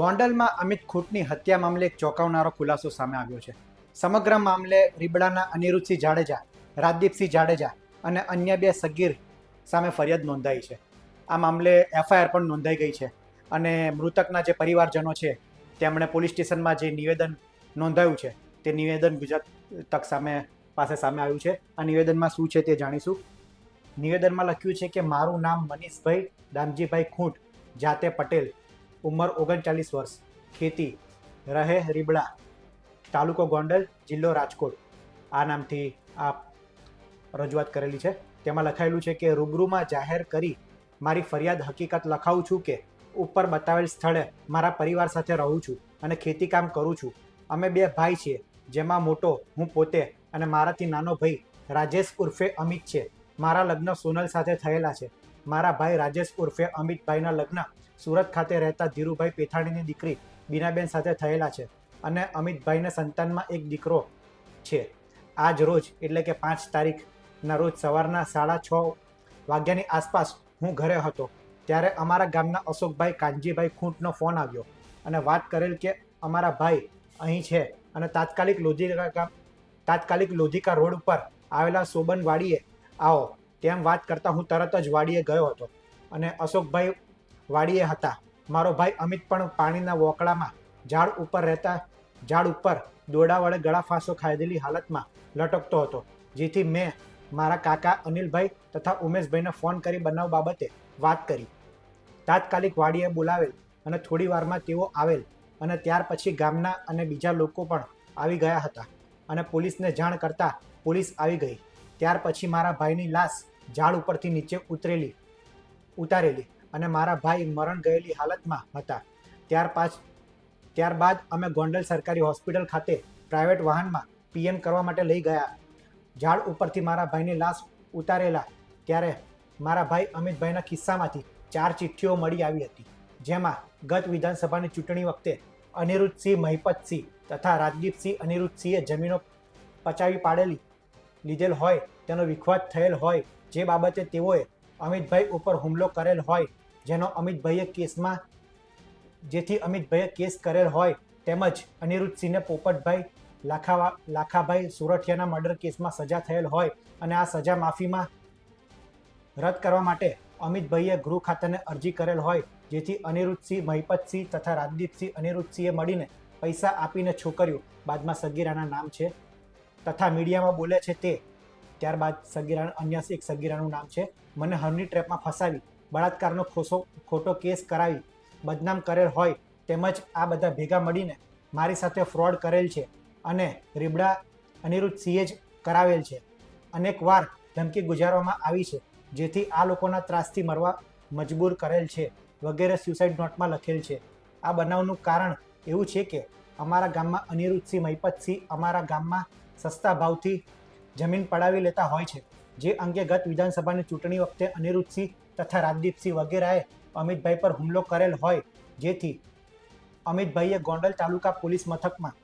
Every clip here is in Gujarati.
ગોંડલમાં અમિત ખૂટની હત્યા મામલે એક ચોંકાવનારો ખુલાસો સામે આવ્યો છે. સમગ્ર મામલે રીબડાના અનિરુદ્ધસિંહ જાડેજા, રાજદીપસિંહ જાડેજા અને અન્ય બે સગીર સામે ફરિયાદ નોંધાઈ છે. આ મામલે એફઆઈઆર પણ નોંધાઈ ગઈ છે અને મૃતકના જે પરિવારજનો છે, તેમણે પોલીસ સ્ટેશનમાં જે નિવેદન નોંધાયું છે, તે નિવેદન ગુજરાત તક સામે પાસે સામે આવ્યું છે. આ નિવેદનમાં શું છે તે જાણીશું. નિવેદનમાં લખ્યું છે કે મારું નામ મનીષભાઈ દામજીભાઈ ખૂંટ, જાતે પટેલ ઉંમર ઓગણચાલીસ વર્ષ. ખેતી, રહે રીબડા, તાલુકો ગોંડલ, જિલ્લો રાજકોટ. આ નામથી આ રજૂઆત કરેલી છે. તેમાં લખાયેલું છે કે, રૂબરૂમાં જાહેર કરી મારી ફરિયાદ હકીકત લખાવું છું કે, ઉપર બતાવેલ સ્થળે મારા પરિવાર સાથે રહું છું અને ખેતીકામ કરું છું. અમે બે ભાઈ છીએ, જેમાં મોટો હું પોતે અને મારાથી નાનો ભાઈ રાજેશ ઉર્ફે અમિત છે. મારા લગ્ન સોનલ સાથે થયેલા છે. મારા ભાઈ રાજેશ ઉર્ફે અમિતભાઈના લગ્ન સુરત ખાતે રહેતા ધીરુભાઈ પેથાણીની દીકરી બીનાબેન સાથે થયેલા છે અને અમિતભાઈને સંતાનમાં એક દીકરો છે. આજ રોજ, એટલે કે પાંચ તારીખના રોજ સવારના સાડા છ વાગ્યાની આસપાસ હું ઘરે હતો, ત્યારે અમારા ગામના અશોકભાઈ કાનજીભાઈ ખૂંટનો ફોન આવ્યો અને વાત કરેલ કે અમારા ભાઈ અહીં છે અને તાત્કાલિક લોધિકા ગામ, તાત્કાલિક લોધિકા રોડ ઉપર આવેલા સોબન વાડીએ આવો, તેમ વાત કરતાં હું તરત જ વાડીએ ગયો હતો અને અશોકભાઈ વાડીએ હતા. મારો ભાઈ અમિત પણ પાણીના વોકળામાં ઝાડ ઉપર રહેતા, ઝાડ ઉપર દોડા વડે ગળા ફાંસો ખાધેલી હાલતમાં લટકતો હતો, જેથી મેં મારા કાકા અનિલભાઈ તથા ઉમેશભાઈને ફોન કરી બનાવ બાબતે વાત કરી. તાત્કાલિક વાડીએ બોલાવેલ અને થોડી વારમાં તેઓ આવેલ અને ત્યાર પછી ગામના અને બીજા લોકો પણ આવી ગયા હતા અને પોલીસને જાણ કરતાં પોલીસ આવી ગઈ. ત્યાર પછી મારા ભાઈની લાશ ઝાડ ઉપરથી નીચે ઉતરેલી, ઉતારેલી. અને મારા ભાઈ મરણ ગયેલી હાલતમાં હતા. ત્યાર પાછ ત્યારબાદ અમે ગોંડલ સરકારી હોસ્પિટલ ખાતે પ્રાઇવેટ વાહનમાં પીએમ કરવા માટે લઈ ગયા. ઝાડ ઉપરથી મારા ભાઈની લાશ ઉતારેલા ત્યારે મારા ભાઈ અમિતભાઈના ખિસ્સામાંથી ચાર ચિઠ્ઠીઓ મળી આવી હતી, જેમાં ગત વિધાનસભાની ચૂંટણી વખતે અનિરુદ્ધસિંહ, મહિપતસિંહ તથા રાજદીપસિંહ અનિરુદ્ધસિંહે જમીનો પચાવી પાડેલી, લીધેલ હોય, તેનો વિખવાદ થયેલ હોય, જે બાબતે તેઓએ અમિતભાઈ ઉપર હુમલો કરેલ હોય જેનો અમિતભાઈએ કેસમાં, જેથી અમિતભાઈએ કેસ કરેલ હોય તેમજ અનિરુદ્ધસિંહને પોપટભાઈ લાખાવા, લાખાભાઈ સુરઠિયાના મર્ડર કેસમાં સજા થયેલ હોય અને આ સજા માફીમાં રદ કરવા માટે અમિતભાઈએ ગૃહ ખાતાને અરજી કરેલ હોય, જેથી અનિરુદ્ધસિંહ મહિપતસિંહ તથા રાજદીપસિંહ અનિરુદ્ધસિંહે મળીને પૈસા આપીને છોકર્યું બાદમાં સગીરાના નામ છે, તથા મીડિયામાં બોલે છે તે, ત્યારબાદ સગીરા અન્ય એક સગીરાનું નામ છે, મને હરની ટ્રેપમાં ફસાવી બળાત્કારનો ખોસો, ખોટો કેસ કરાવી બદનામ કરેલ હોય તેમજ આ બધા ભેગા મળીને મારી સાથે ફ્રોડ કરેલ છે અને રીબડા અનિરુદ્ધ સિંહે જ કરાવેલ છે. અનેક વાર ધમકી ગુજારવામાં આવી છે, જેથી આ લોકોના ત્રાસથી મરવા મજબૂર કરેલ છે વગેરે સ્યુસાઇડ નોટમાં લખેલ છે. આ બનાવનું કારણ એવું છે કે અમારા ગામમાં અનિરુદ્ધસિંહ મહિપતસિંહ અમારા ગામમાં સસ્તા ભાવથી જમીન પડાવી લેતા હોય છે. જે અંગે ગત વિધાનસભાની ચૂંટણી વખતે અનિરુદ્ધસિંહ તથા રાજદીપસિંહ વગેરેએ અમિતભાઈ પર હુમલો કરેલ હોય, જેથી અમિતભાઈએ ગોંડલ તાલુકા પોલીસ મથકમાં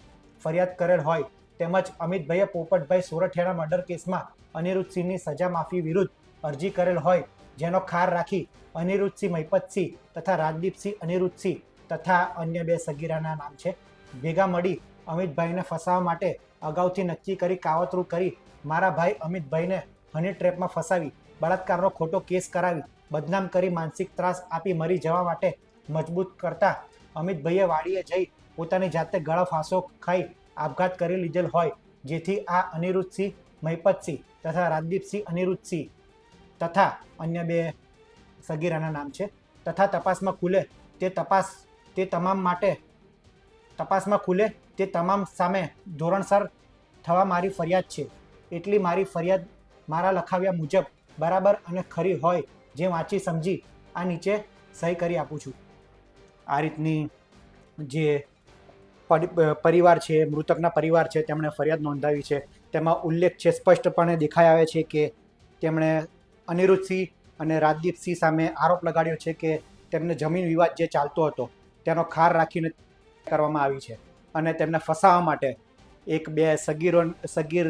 ફરિયાદ કરેલ હોય, તેમજ અમિતભાઈએ પોપટભાઈ સોરઠિયાના મર્ડર કેસમાં અનિરુદ્ધસિંહની સજા માફી વિરુદ્ધ અરજી કરેલ હોય, જેનો ખાર રાખી અનિરુદ્ધસિંહ મહિપતસિંહ તથા રાજદીપસિંહ અનિરુદ્ધસિંહ તથા અન્ય બે સગીરાના નામ છે. ભેગા મળી અમિતભાઈને ફસાવવા માટે અગાઉથી નક્કી કરી, કાવતરું કરી મારા ભાઈ અમિતભાઈને હની ટ્રેપમાં ફસાવી, બળાત્કારનો ખોટો કેસ કરાવી બદનામ કરી માનસિક ત્રાસ આપી મરી જવા માટે મજબૂત કરતા અમિતભાઈએ વાડીએ જઈ પોતાની જાતે ગળા ફાંસો ખાઈ આપઘાત કરી લીધેલ હોય, જેથી આ અનિરુદ્ધસિંહ, મહિપતસિંહ તથા રાજદીપસિંહ અનિરુદ્ધસિંહ તથા અન્ય બે સગીરાના નામ છે, તથા તપાસમાં ખુલે તે તપાસ, તે તમામ માટે, તપાસમાં ખુલે તે તમામ સામે ધોરણસર થવા મારી ફરિયાદ છે. એટલી મારી ફરિયાદ મારા લખાવ્યા મુજબ બરાબર અને ખરી હોય જે વાંચી સમજી આ નીચે સહી કરી આપું છું. આ રીતની જે પરિવાર છે, મૃતકના પરિવાર છે, તેમણે ફરિયાદ નોંધાવી છે. તેમાં ઉલ્લેખ છે, સ્પષ્ટપણે દેખાઈ આવે છે કે તેમણે અનિરુદ્ધસિંહ અને રાજદીપસિંહ સામે આરોપ લગાડ્યો છે કે તેમને જમીન વિવાદ જે ચાલતો હતો, તેનો ખાર રાખીને કરવામાં આવી છે અને તેમને ફસાવવા માટે એક બે સગીરો, સગીર,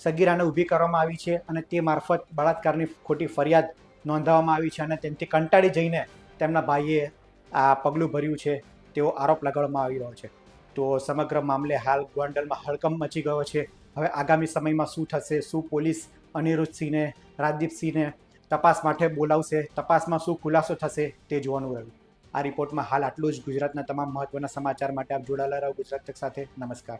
સગીરાને ઊભી કરવામાં આવી છે અને તે મારફત બળાત્કારની ખોટી ફરિયાદ નોંધાવવામાં આવી છે અને તેમથી કંટાળી જઈને તેમના ભાઈએ આ પગલું ભર્યું છે, તેવો આરોપ લગાડવામાં આવી રહ્યો છે. તો સમગ્ર મામલે હાલ ગોંડલમાં હડકંપ મચી ગયો છે. હવે આગામી સમયમાં શું થશે, શું પોલીસ અનિરુદ્ધસિંહને, રાજદીપસિંહને તપાસ માટે બોલાવશે, તપાસમાં શું ખુલાસો થશે તે જોવાનું રહ્યું. આ રિપોર્ટમાં હાલ આટલું જ. ગુજરાતના તમામ મહત્વના સમાચાર માટે આપ જોડાયેલા રહો. ગુજરાત તક સાથે નમસ્કાર.